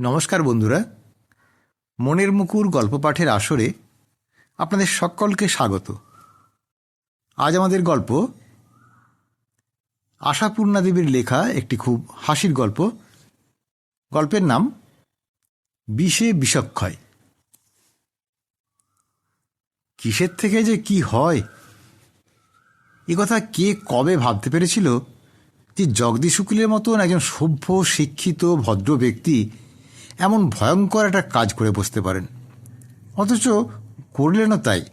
নমস্কার বন্ধুরা। মনের মুকুর গল্প পাঠের আসরে আপনাদের সকলকে স্বাগত। আজ আমাদের গল্প আশাপূর্ণা দেবীর লেখা একটি খুব হাসির গল্প। গল্পের নাম বিষে বিষক্ষয়। কিসের থেকে যে কি হয়? এ কথা কে কবে ভাবতে পেরেছিল যে জগদীশ উকিলের মতন একজন সভ্য, শিক্ষিত, ভদ্র ব্যক্তি এমন ভয়ঙ্কর একটা কাজ করে বসতে পারেন। অথচ করলেনও তাই।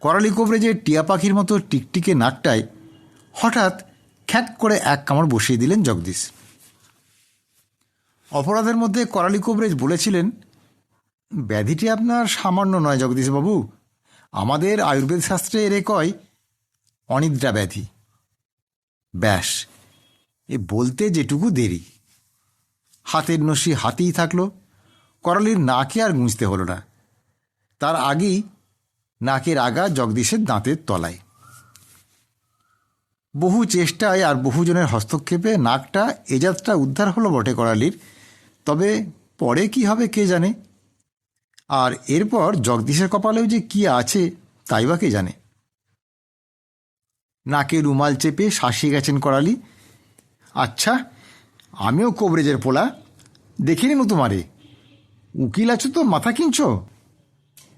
করালি কোবরে যে টিয়া পাখির মতো টিকটিকে নাকটায়, হঠাৎ খ্যাক করে এক কামড় বসিয়ে দিলেন জগদীশ। অপরাধের মধ্যে করালি কোবরেজ বলেছিলেন, ব্যাধিটি আপনার সামান্য নয় জগদীশবাবু। আমাদের আয়ুর্বেদ শাস্ত্রে এরে কয় অনিদ্রা ব্যাধি। ব্যাস, এ বলতে যেটুকু দেরি। হাতের নসি হাতেই থাকল। করালির নাকে আর গুঁজতে হলো না। তার আগেই নাকের আগা জগদীশের দাঁতের তলায়। বহু চেষ্টায় আর বহুজনের হস্তক্ষেপে নাকটা এজাতটা উদ্ধার হলো বটে করালির। তবে পরে কি হবে কে জানে? আর এরপর জগদীশের কপালেও যে কি আছে, তাই বা কে জানে? নাকে রুমাল চেপে শাসিয়ে গেছেন করালি। আচ্ছা আমিও কোবরেজের পোলা। দেখিনি নু তোমারে উকিল আছো তো, মাথা কিনছ?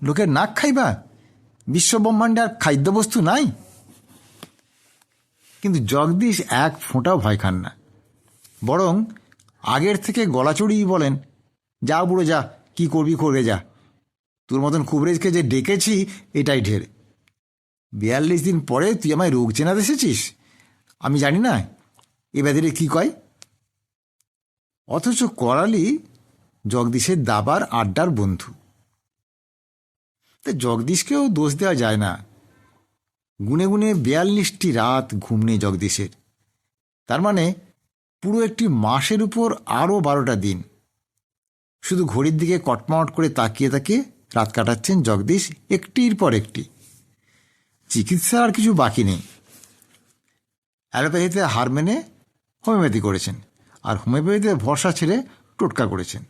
লোকের নাক খাইবা। বিশ্বব্রহ্মাণ্ডে আর খাদ্যবস্তু নাই। কিন্তু জগদীশ এক ফোঁটাও ভয় খান না। বরং আগের থেকে গলা চড়িয়ে বলেন, যা বুড়ো, যা, কি করবি, করবে, যা। তোর মতন কুবরেজকে যে ডেকেছি, এটাই ঢের। বিয়াল্লিশ দিন পরে তুই আমায় রোগ চেনাতে এসেছিস? আমি জানি না। এ ব্যাধিরে কী কয়? অথচ করালি জগদীশের দাবার আড্ডার বন্ধু। তা জগদীশকেও দোষ দেওয়া যায় না। গুনে গুনে বিয়াল্লিশটি রাত ঘুম নেই জগদীশের। তার মানে পুরো একটি মাসের উপর আরও বারোটা দিন। শুধু ঘড়ির দিকে কটমাট করে তাকিয়ে তাকিয়ে রাত কাটাচ্ছেন জগদীশ একটির পর একটি। চিকিৎসা আর কিছু বাকি নেই। অ্যালোপ্যাথিতে হার মেনে হোমিওপ্যাথি করেছেন। আর হোমিওপ্যাথিতে ভরসা ছেড়ে টোটকা করেছেন।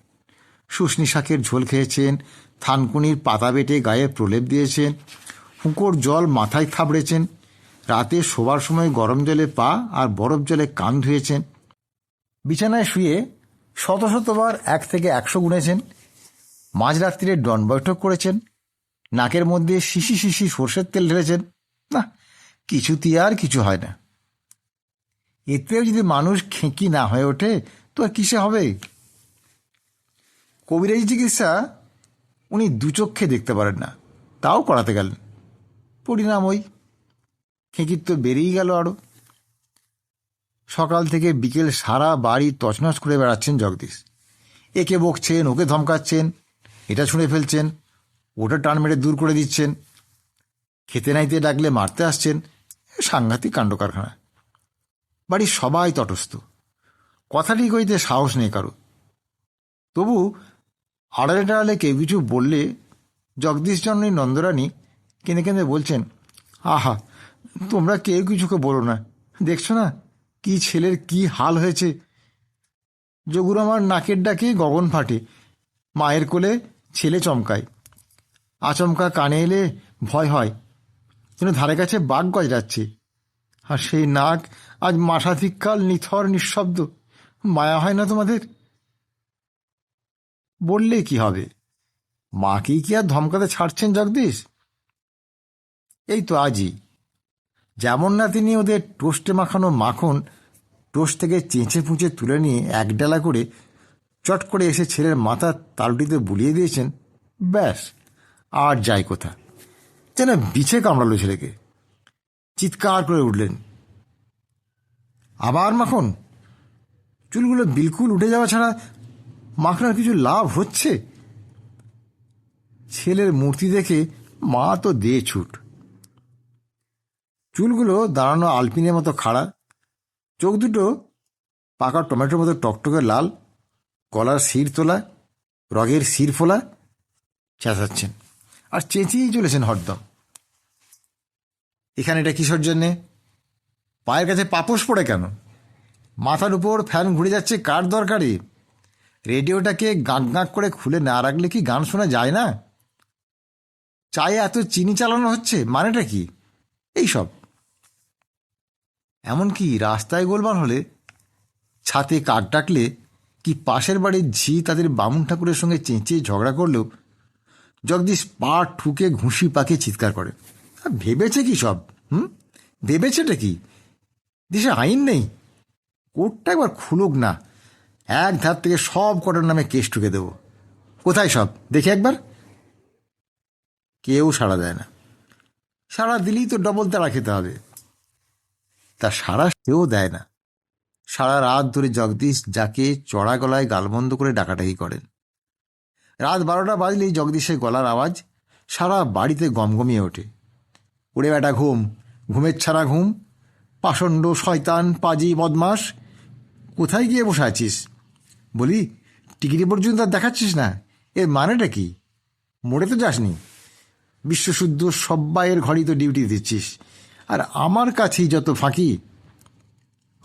শুশনি শাকের ঝোল খেয়েছেন, থানকুনির পাতা বেটে গায়ে প্রলেপ দিয়েছেন, হুঁকোর জল মাথায় থাবড়েছেন, রাতে শোবার সময় গরম জলে পা আর বরফ জলে কান ধুয়েছেন। বিছানায় শুয়ে শত শতবার এক থেকে একশো গুনেছেন, মাঝরাত্রিরে ডন বৈঠক করেছেন, নাকের মধ্যে শিশি শিশি সর্ষের তেল ঢেলেছেন। না কিছুতে আর কিছু হয় না। এতেও যদি মানুষ খেঁকি না হয়ে ওঠে, তো আর কিসে হবে? কবিরাজি চিকিৎসা উনি দুচক্ষে দেখতে পারেন না, তাও করাতে গেলেন। পরিণাম ওই, খেঁকির তো বেরিয়েই গেল আরও সকাল থেকে বিকেল সারা বাড়ি তছনছ করে বেড়াচ্ছেন জগদীশ। একে বকছেন, ওকে ধমকাচ্ছেন, এটা ছুঁড়ে ফেলছেন, ওটা টান মেরে দূর করে দিচ্ছেন। খেতে নাইতে ডাকলে মারতে আসছেন সাংঘাতিক কাণ্ড কারখানা। বাড়ির সবাই তটস্থ। কথাটি কইতে সাহস নেই কারও। তবু আড়ালে টাড়ালে কেউ কিছু বললে জগদীশ জন্মী নন্দরানী কেঁদে কেঁদে বলছেন, আহা, তোমরা কেউ কিছুকে বলো না। দেখছ না কি ছেলের কি হাল হয়েছে? যোগুর আমার নাকের ডাকে গগন ফাটে, মায়ের কোলে ছেলে চমকায়। আচমকা কানে এলে ভয় হয়, যেন ধারে কাছে বাঘ গজরাচ্ছে আর সেই নাক আজ মাসাধিককাল নিথর নিঃশব্দ। মায়া হয় না তোমাদের? বললে কি হবে? মাকেই কি আর ধমকাতে ছাড়ছেন জগদীশ? এই তো আজই। যেমন না তিনি ওদের টোস্টে মাখানো মাখন টোস্ট থেকে চেঁচে পুঁচে তুলে নিয়ে এক ডালা করে চট করে এসে ছেলের মাথার তালুটিতে বুলিয়ে দিয়েছেন। ব্যাস, আর যাই কোথা? যেন বিছে কামড়ালো ছেলেকে। চিৎকার করে উঠলেন। আবার মাখন? চুলগুলো বিলকুল উঠে যাওয়া ছাড়া মাখনার কিছু লাভ হচ্ছে? ছেলের মূর্তি দেখে মা তো দে ছুট। চুলগুলো দাঁড়ানো আলপিনের মতো খাড়া, চোখ দুটো পাকা টমেটোর মতো টকটকে লাল, গলার শির তোলা, রগের শির ফোলা, চেঁচাচ্ছেন। আর চেঁচিয়েই চলেছেন হরদম। এখানে এটা কিসের জন্যে? পায়ের কাছে পাপোশ পড়ে কেন? মাথার উপর ফ্যান ঘুরে যাচ্ছে কার দরকারে? রেডিওটাকে গাঁক গাঁক করে খুলে না রাখলে কি গান শোনা যায় না? চায়ে এত চিনি চালানো হচ্ছে, মানেটা কি? এই সব এমনকি রাস্তায় গোলমাল হলে ছাতে কাক ডাকলে কি পাশের বাড়ির ঝি তাদের বামুন ঠাকুরের সঙ্গে চেঁচিয়ে ঝগড়া করলেও জগদীশ পা ঠুকে ঘুষি পাকে চিৎকার করে। ভেবেছে কি সব? হুম? ভেবেছেটা কি? দেশে আইন নেই। কোর্টটা একবার খুলুক না। এক ধার থেকে সব কটার নামে কেস ঠুকে দেব। কোথায় সব? দেখে একবার। কেউ সাড়া দেয় না। সাড়া দিলেই তো ডবল তারা খেতে হবে। তা সাড়া সেও দেয় না। সারা রাত ধরে জগদীশ যাকে চড়া গলায় গালবন্ধ করে ডাকাডাকি করেন। রাত বারোটা বাজলেই জগদীশের গলার আওয়াজ সারা বাড়িতে গমগমিয়ে ওঠে। উড়ে বেটা ঘুম। ঘুমের ছাড়া ঘুম। পাষণ্ড শয়তান, পাজি বদমাস কোথায় গিয়ে বসে আছিস? বলি, টিকিটি পর্যন্ত আর দেখাচ্ছিস না। এর মানেটা কি? মোড়ে তো যাসনি। বিশ্বশুদ্ধ সব্বাইয়ের ঘরেই তো ডিউটি দিচ্ছিস। আর আমার কাছেই যত ফাঁকি,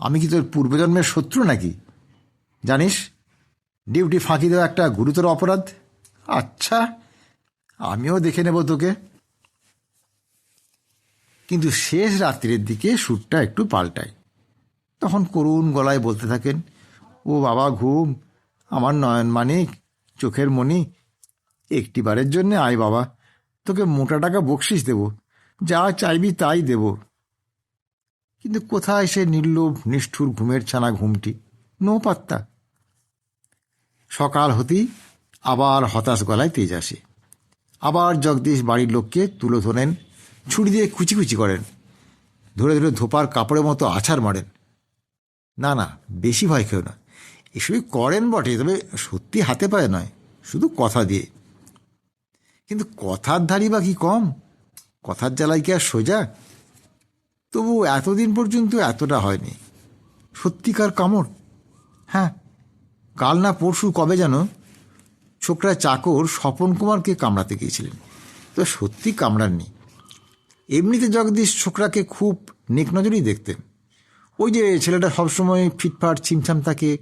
আমি কি তোর পূর্বজন্মের শত্রু নাকি? জানিস, ডিউটি ফাঁকি দেওয়া একটা গুরুতর অপরাধ? আচ্ছা আমিও দেখে নেব তোকে। কিন্তু শেষ রাত্রির দিকে সুরটা একটু পাল্টায়। তখন করুণ গলায় বলতে থাকেন, ও বাবা, ঘুম। আমার নয়ন মানিক, চোখের মণি। একটিবারের জন্যে আয় বাবা। তোকে মোটা টাকা বকশিস দেব। যা চাইবি তাই দেব। কিন্তু কোথায় সে নির্লোভ, নিষ্ঠুর ঘুমের ছানা ঘুমটি? নো পাত্তা সকাল হতেই আবার হতাশ গলায় তেজ আসে। আবার জগদীশ বাড়ির লোককে তুলে ধরেন ছুরি দিয়ে কুচি কুচি করেন। ধরে ধরে ধোপার কাপড়ের মতো আছাড় মারেন। না না, বেশি ভয় খেও না। এসবই করেন বটে, তবে সত্যি হাতে পায়ে নয়, শুধু কথা দিয়ে। কিন্তু কথার ধারি বা কি কম? কথার জ্বালাই কি আর সোজা? তবু এতদিন পর্যন্ত এতটা হয়নি। সত্যিকার কামড়। হ্যাঁ কাল না পরশু কবে যেন ছোকরা চাকর স্বপন কুমারকে কামড়াতে গিয়েছিলেন। তো সত্যি কামড়াননি। এমনিতে জগদীশ ছোকরাকে খুব নেক নজরেই দেখতেন। ওই যে ছেলেটা সবসময় ফিটফাট, ছিমছাম থাকে,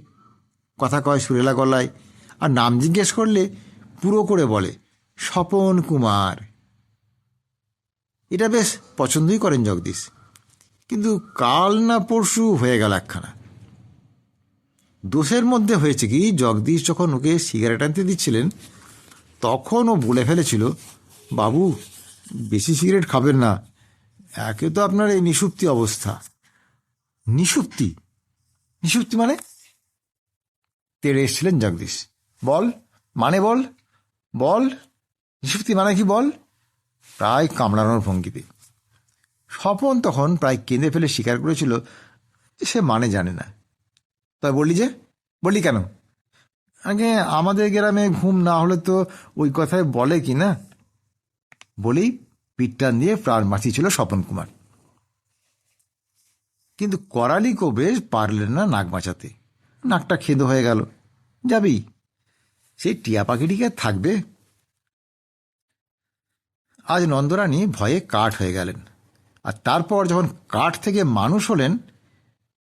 কথা কয় সুরেলা গলায়, আর নাম জিজ্ঞেস করলে পুরো করে বলে, স্বপন কুমার। এটা বেশ পছন্দই করেন জগদীশ। কিন্তু কাল না পরশু হয়ে গেল একখানা। দোষের মধ্যে হয়েছে কি, জগদীশ যখন ওকে সিগারেট আনতে দিচ্ছিলেন, তখন ও বলে ফেলেছিল, বাবু বেশি সিগারেট খাবেন না। একে তো আপনার এই নিষুপ্তি অবস্থা। নিষুপ্তি নিষুপ্তি মানে? তেড়ে এসছিলেন জগদীশ। বল মানে বল? বল? নিষুপ্তি মানে কি বল? প্রায় কামড়ানোর ভঙ্গিতে। স্বপন তখন প্রায় কেঁদে ফেলে স্বীকার করেছিল সে মানে জানে না। তবে বললি যে? বললি কেন? আগে আমাদের গ্রামে ঘুম না হলে তো ওই কথায় বলে কি না? বলেই পিঠটান দিয়ে প্রাণ বাঁচিয়েছিল স্বপন কুমার। কিন্তু করালি কবে পারলেন না নাক বাঁচাতে। নাকটা খেদো হয়ে গেল। যাবি। সেই টিয়া পাখিটিকে থাকবে? আজ নন্দরানী ভয়ে কাঠ হয়ে গেলেন। আর তারপর যখন কাঠ থেকে মানুষ হলেন,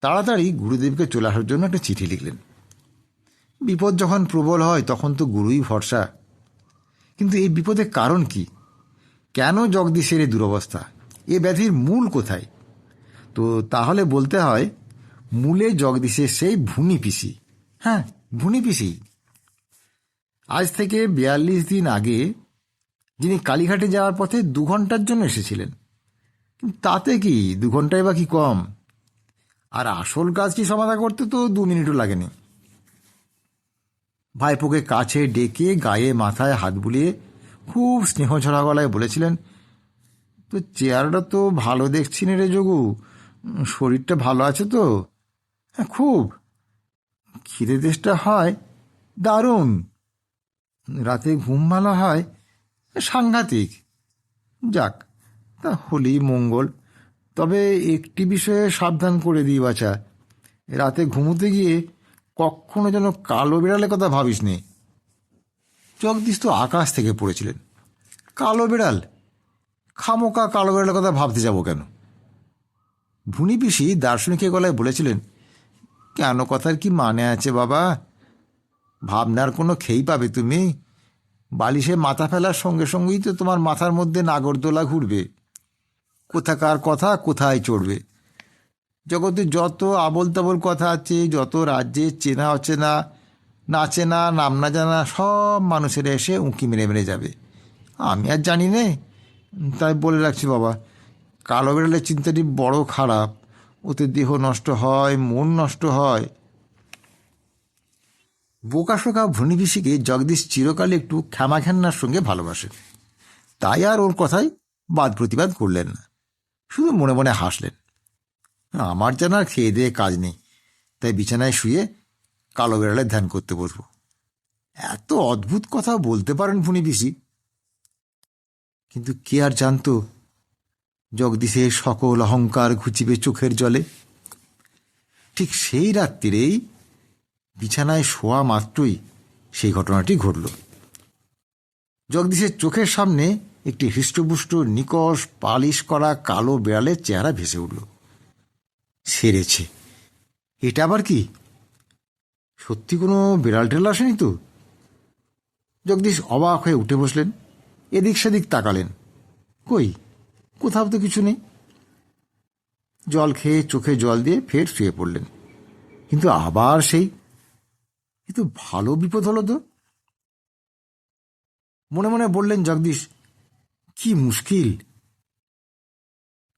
তাড়াতাড়ি গুরুদেবকে চলে আসার জন্য একটা চিঠি লিখলেন। বিপদ যখন প্রবল হয়, তখন তো গুরুই ভরসা। কিন্তু এই বিপদের কারণ কি? কেন জগদীশের এই দুরবস্থা? এ ব্যাধির মূল কোথায়? তো তাহলে বলতে হয়, মূলে জগদীশের সেই ভুনি পিসি। হ্যাঁ ভুনি পিসি। আজ থেকে বিয়াল্লিশ দিন আগে যিনি কালীঘাটে যাওয়ার পথে দু ঘণ্টার জন্য এসেছিলেন। তাতে কি, দু ঘন্টায় বা কি কম? আর আসল কাজটি সমাধা করতে তো দু মিনিটও লাগেনি। ভাইপোকে কাছে ডেকে গায়ে মাথায় হাত বুলিয়ে খুব স্নেহ ছড়া গলায় বলেছিলেন, তো চেয়ারটা তো ভালো দেখছি রে যোগু। শরীরটা ভালো আছে তো? হ্যাঁ খুব। খিদে দেশটা হয়, দারুণ। রাতে ঘুম ভালো হয়, সাংঘাতিক। যাক, তা হলেই মঙ্গল। তবে একটি বিষয়ে সাবধান করে দিই, বাছা। রাতে ঘুমোতে গিয়ে কখনো যেন কালো বিড়ালের কথা ভাবিস নে। জগদীশ তো আকাশ থেকে পড়েছিলেন। কালো বিড়াল। খামোকা কালো বিড়ালের কথা ভাবতে যাব কেন? ভুনি পিসি দার্শনিকের গলায় বলেছিলেন, কেন কথার কি মানে আছে বাবা? ভাবনার কোনো খেই পাবে তুমি। বালিশে মাথা ফেলার সঙ্গে সঙ্গেই তো তোমার মাথার মধ্যে নাগরদোলা ঘুরবে। কোথাকার কথা কোথায় চড়বে? জগতে যত আবল তাবল কথা আছে, যত রাজ্যে চেনা অচেনা না চেনা, নাম না জানা সব মানুষের এসে উঁকি মেরে মেরে যাবে। আমি আর জানি নে। তাই বলে রাখছি বাবা, কালো বেড়ালের চিন্তাটি বড় খারাপ। ওতে দেহ নষ্ট হয়, মন নষ্ট হয়। বোকাশোকা ভনিবিশিকে জগদীশ চিরকাল একটু ক্ষমাখ্যান্নার সঙ্গে ভালোবাসেন তাই আর ওর কথায় বাদ প্রতিবাদ করলেন না। শুধু মনে মনে হাসলেন। আমার যেন আর খেয়ে দিয়ে কাজ নেই। তাই বিছানায় শুয়ে কালো বেড়ালে ধ্যান করতে বসবো এত অদ্ভুত কথা বলতে পারেন ফণি পিসি কিন্তু কে আর জানতো জগদীশের সকল অহংকার ঘুচিবে চোখের জলে। ঠিক সেই রাত্রিরেই বিছানায় শোয়া মাত্রই সেই ঘটনাটি ঘটল। জগদীশের চোখের সামনে একটি হৃষ্টপুষ্ট, নিকষ, পালিশ করা কালো বেড়ালের চেহারা ভেসে উঠল। সেরেছে। এটা আবার কি? সত্যি কোনো বিড়াল টেল আসেনি তো? জগদীশ অবাক হয়ে উঠে বসলেন। এদিক সেদিক তাকালেন। কই? কোথাও তো কিছু নেই। জল খেয়ে চোখে জল দিয়ে ফের শুয়ে পড়লেন। কিন্তু আবার সেই কিন্তু ভালো বিপদ হলো তো। মনে মনে বললেন, জগদীশ, কি মুশকিল।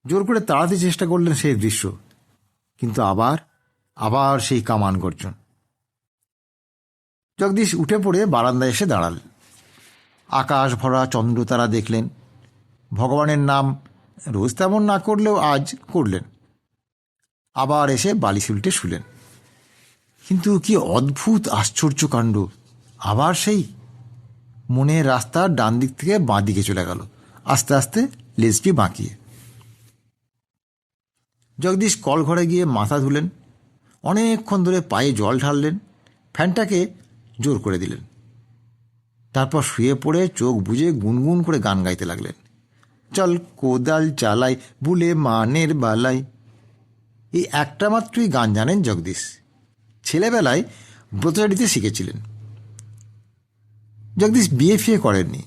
জোর করে তাড়াতে চেষ্টা করলেন সেই দৃশ্য। কিন্তু আবার আবার সেই কামান গর্জন। জগদীশ উঠে পড়ে বারান্দায় এসে দাঁড়ালেন আকাশ ভরা চন্দ্রতারা দেখলেন। ভগবানের নাম রোজ তেমন না করলেও আজ করলেন। আবার এসে বালিশ উল্টে শুলেন। কিন্তু কি অদ্ভুত আশ্চর্য কাণ্ড। আবার সেই মনের রাস্তার ডান দিক থেকে বাঁ দিকে চলে গেল। আস্তে আস্তে লেজটি বাঁকিয়ে। জগদীশ কল ঘরে গিয়ে মাথা ধুলেন। অনেকক্ষণ ধরে পায়ে জল ঢাললেন। ফ্যানটাকে জোর করে দিলেন। তারপর শুয়ে পড়ে চোখ বুজে গুনগুন করে গান গাইতে লাগলেন। চল কোদাল চালাই, বুলে মানের বালাই। এই একটা মাত্রই গান জানেন জগদীশ। ছেলেবেলায় ব্রতচারিতে শিখেছিলেন। জগদীশ বিয়ে ফিয়ে করেননি।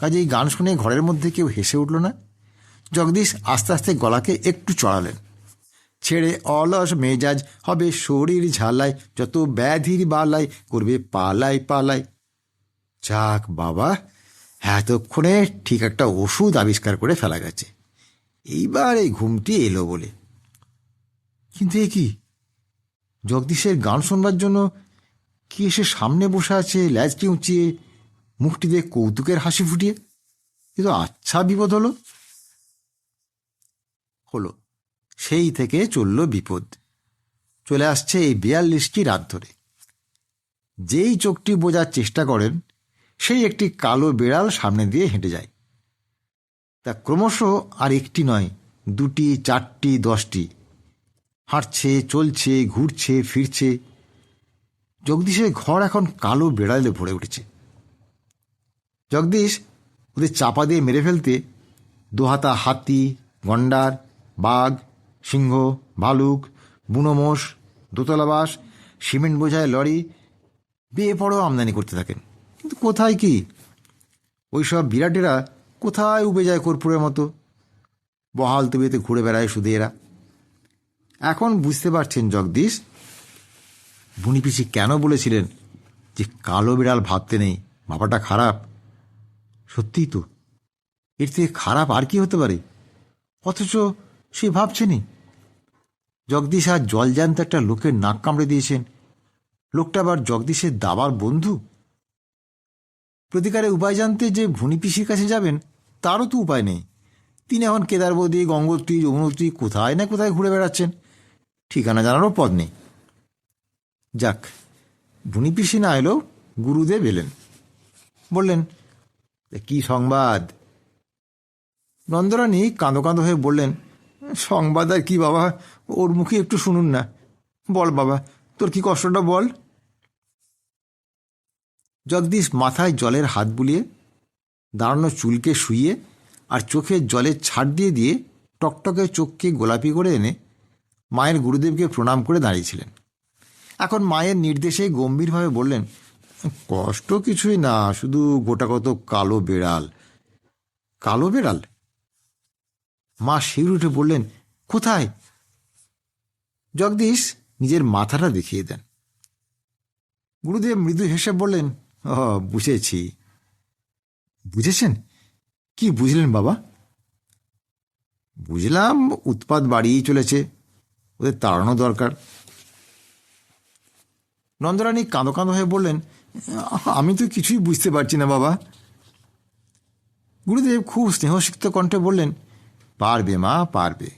কাজে এই গান শুনে ঘরের মধ্যে কেউ হেসে উঠল না। জগদীশ আস্তে আস্তে গলাকে একটু চড়ালেন। ছেড়ে অলস মেজাজ, হবে শরীর ঝালাই, যত ব্যাধির বালাই, করবে পালাই পালাই। যাক বাবা, এতক্ষণে ঠিক একটা ওষুধ আবিষ্কার করে ফেলা গেছে। এইবার এই ঘুমটি এলো বলে। কিন্তু এ কি? জগদীশের গান শোনবার জন্য কি এসে সামনে বসে আছে ল্যাজটি উঁচিয়ে মুখটি দিয়ে কৌতুকের হাসি ফুটিয়ে? কিন্তু আচ্ছা বিপদ হলো। হলো। সেই থেকে চলল বিপদ। চলে আসছে এই বিয়াল্লিশটি রাত ধরে। যেই চোখটি বোঝার চেষ্টা করেন, সেই একটি কালো বেড়াল সামনে দিয়ে হেঁটে যায়। তা ক্রমশ আর একটি নয়, দুটি, চারটি, দশটি। হাঁটছে, চলছে, ঘুরছে, ফিরছে। জগদীশের ঘর এখন কালো বেড়ালে ভরে উঠেছে। জগদীশ ওদের চাপা দিয়ে মেরে ফেলতে দোহাতা, হাতি, গন্ডার, বাঘ সিংহ, ভালুক বুনো মোষ দোতলা বাস সিমেন্ট বোঝায় লরি, বিয়ে পড়েও আমদানি করতে থাকেন। কিন্তু কোথায় কি? ওইসব বিরাটেরা কোথায় উবে যায় কর্পূরের মতো? বহাল তবিতে ঘুরে বেড়ায় শুধু এরা। এখন বুঝতে পারছেন জগদীশ বুনিপিসি কেন বলেছিলেন যে কালো বিড়াল ভাবতে নেই ভাবাটা খারাপ? সত্যিই তো। এর থেকে খারাপ আর কি হতে পারে? অথচ সে ভাবছেনি জগদীশ আর জলজ্যান্ত একটা লোকের নাক কামড়ে দিয়েছেন। লোকটা আবার জগদীশের দাবার বন্ধু? প্রতিকারে উপায় জানতে যে ভুনিপিসির কাছে যাবেন, তারও তো উপায় নেই। তিনি এখন কেদারবদী গঙ্গোত্রী, যমুনোত্রী কোথায় না কোথায় ঘুরে বেড়াচ্ছেন, ঠিকানা জানারও পদ নেই। যাক ভুনিপিসি না এলেও গুরুদেব এলেন। বললেন কি সংবাদ? নন্দরানী কাঁদো কাঁদো হয়ে বললেন সংবাদ আর কি বাবা? ওর মুখে একটু শুনুন না। বল বাবা, তোর কি কষ্টটা বল? জগদীশ মাথায় জলের হাত বুলিয়ে, দাঁড়ানো চুলকে শুইয়ে আর চোখে জলের ছাড় দিয়ে দিয়ে টকটকে চোখকে গোলাপি করে এনে মায়ের গুরুদেবকে প্রণাম করে দাঁড়িয়েছিলেন। এখন মায়ের নির্দেশে গম্ভীরভাবে বললেন, কষ্ট কিছুই না, শুধু গোটা কত কালো বেড়াল। কালো বেড়াল? মা শিউরে উঠে বললেন, কোথায়? জগদীশ নিজের মাথাটা দেখিয়ে দেন। গুরুদেব মৃদু হেসে বললেন, ও, বুঝেছি। বুঝেছেন? কি বুঝলেন বাবা? বুঝলাম, উৎপাত বাড়িয়েই চলেছে। ওদের তাড়ানো দরকার। নন্দরানী কাঁদো কাঁদো হয়ে বললেন, আমি তো কিছুই বুঝতে পারছি না বাবা। গুরুদেব খুব স্নেহসিক্ত কণ্ঠে বললেন পারবে মা, পারবে।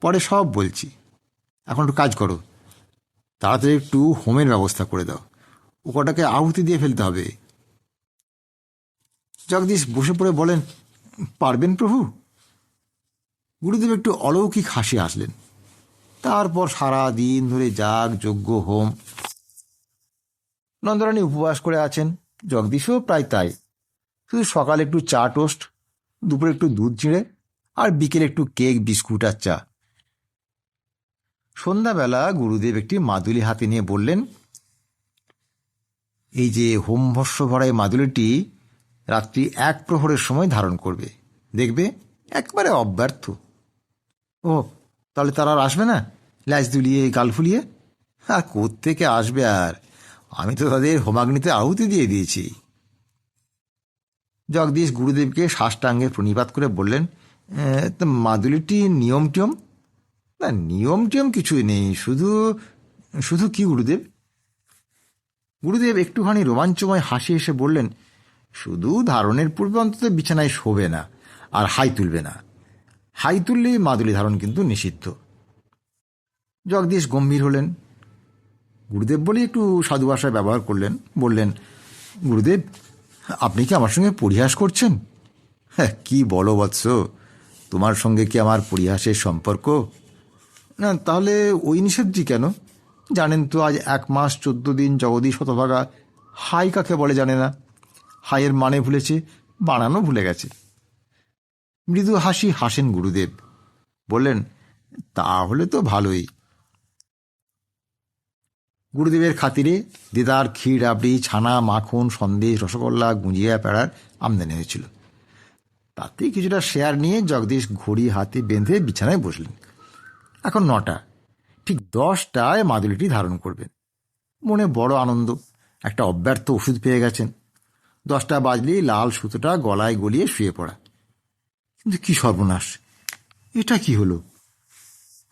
পরে সব বলছি। এখন একটু কাজ করো। তাড়াতাড়ি একটু হোমের ব্যবস্থা করে দাও। ও কটাকে আহুতি দিয়ে ফেলতে হবে। জগদীশ বসে পড়ে বলেন, পারবেন প্রভু? গুরুদেব একটু অলৌকিক হাসি আসলেন তারপর সারা দিন ধরে যাগ, যজ্ঞ, হোম। নন্দরানী উপবাস করে আছেন। জগদীশও প্রায় তাই। শুধু সকালে একটু চা টোস্ট, দুপুরে একটু দুধ চিঁড়ে আর বিকেলে একটু কেক বিস্কুট আর চা। সন্ধ্যাবেলা গুরুদেব একটি মাদুলি হাতে নিয়ে বললেন এই যে হোমভস্য ভরা এই মাদুলিটি রাত্রি এক প্রহরের সময় ধারণ করবে। দেখবে একবারে অব্যর্থ। ও তাহলে তারা আর আসবে না? ল্যাচ দুলিয়ে গাল ফুলিয়ে? আর কোত্থেকে আসবে আর? আমি তো তাদের হোমাগ্নিতে আহুতি দিয়ে দিয়েছি। জগদীশ গুরুদেবকে সাষ্টাঙ্গে প্রণিপাত করে বললেন "এ, তা মাদুলিটি নিয়ম টিয়ম না নিয়ম টিয়ম কিছুই নেই। শুধু শুধু কি, গুরুদেব? গুরুদেব একটুখানি রোমাঞ্চময় হাসি এসে বললেন, শুধু ধারণের পূর্বে অন্তত বিছানায় শোবে না, আর হাই তুলবে না। হাই তুললেই মাদুলি ধারণ কিন্তু নিষিদ্ধ। জগদীশ গম্ভীর হলেন। গুরুদেব বলে একটু সাধু ভাষায় ব্যবহার করলেন, বললেন, গুরুদেব, আপনি কি আমার সঙ্গে পরিহাস করছেন? হ্যাঁ কি বলো বৎস তোমার সঙ্গে কি আমার পরিহাসের সম্পর্ক? না, তাহলে ওই নিষেধটি কেন? জানেন তো, আজ এক মাস চোদ্দ দিন জগদীশ শতভাগা হাই কাকে বলে জানে না? হাইয়ের মানে ভুলেছে, বানানো ভুলে গেছে। মৃদু হাসি হাসেন গুরুদেব। বললেন, তাহলে তো ভালোই। গুরুদেবের খাতিরে দিদার ক্ষীর রাবড়ি ছানা, মাখন, সন্দেশ, রসগোল্লা, গুঁজিয়া, পেড়ার আমদানি হয়েছিল। তাতেই কিছুটা শেয়ার নিয়ে জগদীশ ঘড়ি হাতে বেঁধে বিছানায় বসলেন। এখন নটা। ঠিক দশটায় মাদুলিটি ধারণ করবেন। মনে বড় আনন্দ। একটা অব্যর্থ ওষুধ পেয়ে গেছেন। দশটা বাজলেই লাল সুতোটা গলায় গলিয়ে শুয়ে পড়া। কিন্তু কি সর্বনাশ। এটা কি হলো?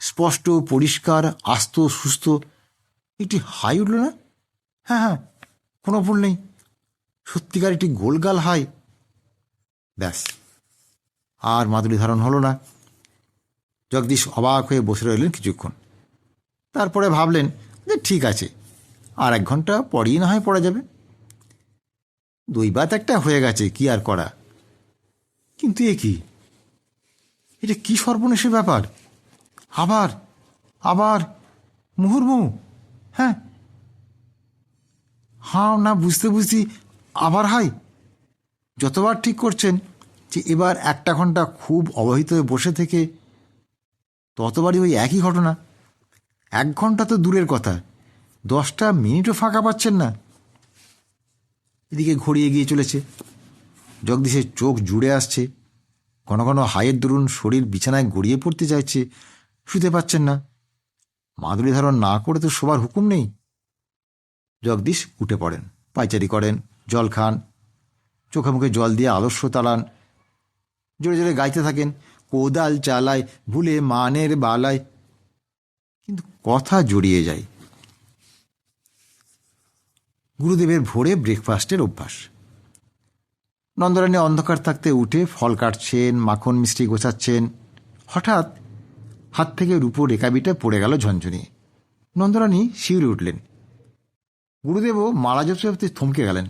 স্পষ্ট, পরিষ্কার, আস্ত, সুস্থ। একটি হাই উঠল না? হ্যাঁ হ্যাঁ কোনো ভুল নেই। সত্যিকার একটি গোলগাল হাই। ব্যাস। আর মাদুলি ধারণ হলো না। জগদীশ অবাক হয়ে বসে রইলেন কিছুক্ষণ। তারপরে ভাবলেন যে ঠিক আছে, আর এক ঘণ্টা পরেই না হয় পড়া যাবে। দুই বাত একটা হয়ে গেছে, কি আর করা? কিন্তু এ কি? এটা কি সর্বনেশের ব্যাপার? আবার আবার মুহুর্মুহু হ্যাঁ? হাও না, বুঝতে বুঝতে আবার হাই? যতবার ঠিক করছেন যে এবার একটা ঘণ্টা খুব অবহিত হয়ে বসে থেকে ততবারই ওই একই ঘটনা। এক ঘণ্টা তো দূরের কথা। দশটা মিনিটও ফাঁকা পাচ্ছেন না। এদিকে ঘড়ি এগিয়ে চলেছে। জগদীশের চোখ জুড়ে আসছে। ঘন ঘন হায়ের দরুন শরীর বিছানায় গড়িয়ে পড়তে চাইছে শুতে পাচ্ছেন না। মাদুলি ধারণ না করে তো শোবার হুকুম নেই। জগদীশ উঠে পড়েন পাইচারি করেন, জল খান। চোখে মুখে জল দিয়ে আদর্শ তালান। জোরে জোরে গাইতে থাকেন, কোদাল চালায়, ভুলে মানের বালায়। কিন্তু কথা জড়িয়ে যায়। গুরুদেবের ভোরে ব্রেকফাস্টের অভ্যাস। নন্দরানী অন্ধকার থাকতে উঠে ফল কাটছেন, মাখন মিষ্টি গোছাচ্ছেন। হঠাৎ হাত থেকে রূপো রেকাবিটা পড়ে গেল ঝনঝনিয়ে নন্দরানী শিউরে উঠলেন। গুরুদেবও জপতে জপতে থমকে গেলেন।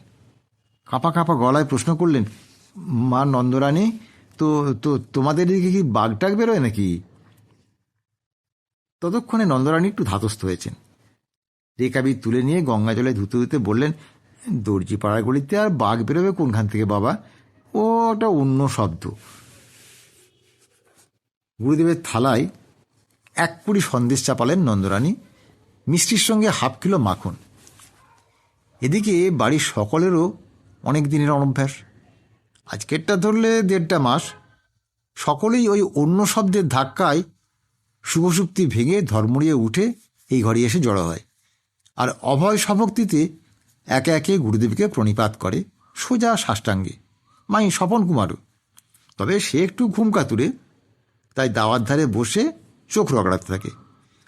কাঁপা কাঁপা গলায় প্রশ্ন করলেন, মা নন্দরানী তো তো তোমাদের দিকে কি বাঘ টাক বেরোয় নাকি? ততক্ষণে নন্দরানী একটু ধাতস্থ হয়েছেন। রেকাবি তুলে নিয়ে গঙ্গা জলে ধুতে ধুতে বললেন দর্জি পাড়ার গলিতে আর বাঘ বেরোবে কোনখান থেকে বাবা? ও ওটা অন্য শব্দ। গুরুদেবের থালায় এক পুরি সন্দেশ চাপালেন নন্দরানী। মিষ্টির সঙ্গে হাফ কিলো মাখন। এদিকে বাড়ির সকলেরও অনেক দিনের অনভ্যাস। আজকেরটা ধরলে দেড়টা মাস। সকলেই ওই অন্য শব্দের ধাক্কায় শুভসুক্তি ভেঙে ধর্মড়িয়ে উঠে এই ঘরে এসে জড়ো হয়। আর অভয় সভক্তিতে একে একে গুরুদেবকে প্রণিপাত করে সোজা সাষ্টাঙ্গে। মাই স্বপন কুমারও। তবে সে একটু ঘুম কাতুরে, তাই দাওয়ার ধারে বসে চোখ রগড়াতে থাকে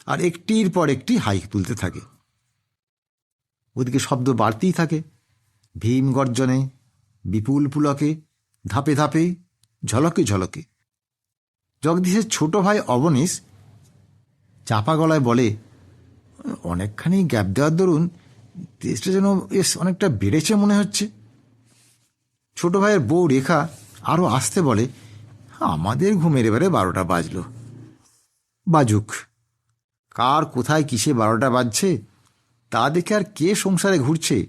আর একটির পর একটি হাইক তুলতে থাকে। ওদিকে শব্দ বাড়তেই থাকে। ভীম গর্জনে, বিপুল পুলকে ধাপে ধাপে, ঝলকে ঝলকে। জগদীশের ছোট ভাই অবনীশ চাপা গলায় বলে, অনেকখানি গ্যাপ দেওয়ার দরুন তেজটা যেন বেশ অনেকটা বেড়েছে মনে হচ্ছে। ছোট ভাইয়ের বউ রেখা আরও আসতে বলে, আমাদের ঘুমের এবারে বারোটা বাজল। বাজুক, কার কোথায় কিসে বারোটা বাজছে, তা দেখে আর কে সংসারে ঘুরছে?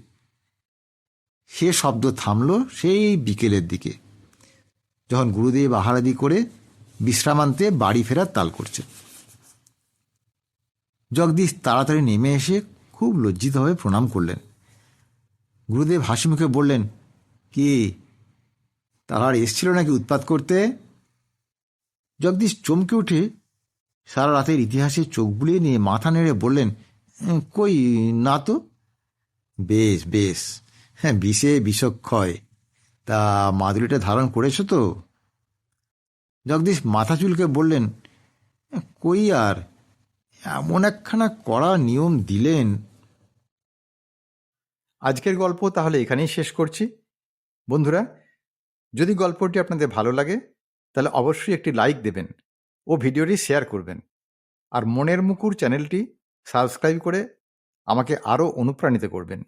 সে শব্দ থামল সেই বিকেলের দিকে। যখন গুরুদেব আহারাদি করে বিশ্রামান্তে বাড়ি ফেরার তাল করছে জগদীশ তাড়াতাড়ি নেমে এসে খুব লজ্জিত হয়ে প্রণাম করলেন। গুরুদেব হাসি মুখে বললেন, কি? তারা আর এসছিল নাকি উৎপাত করতে? জগদীশ চমকে উঠে সারা রাতের ইতিহাসে চোখ বুলিয়ে নিয়ে মাথা নেড়ে বললেন কই, না তো? বেশ বেশ হ্যাঁ বিষে বিষক্ষয়। তা মাদুরিটা ধারণ করেছ তো? জগদীশ মাথা চুলকে বললেন, কই আর? এমন একখানা কড়া নিয়ম দিলেন। আজকের গল্প তাহলে এখানেই শেষ করছি। বন্ধুরা, যদি গল্পটি আপনাদের ভালো লাগে, তাহলে অবশ্যই একটি লাইক দেবেন ও ভিডিওটি শেয়ার করবেন। আর মনের মুকুর চ্যানেলটি সাবস্ক্রাইব করে আমাকে আরও অনুপ্রাণিত করবেন।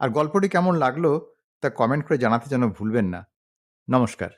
আর গল্পটি কেমন লাগল তা কমেন্ট করে জানাতে যেন ভুলবেন না। নমস্কার।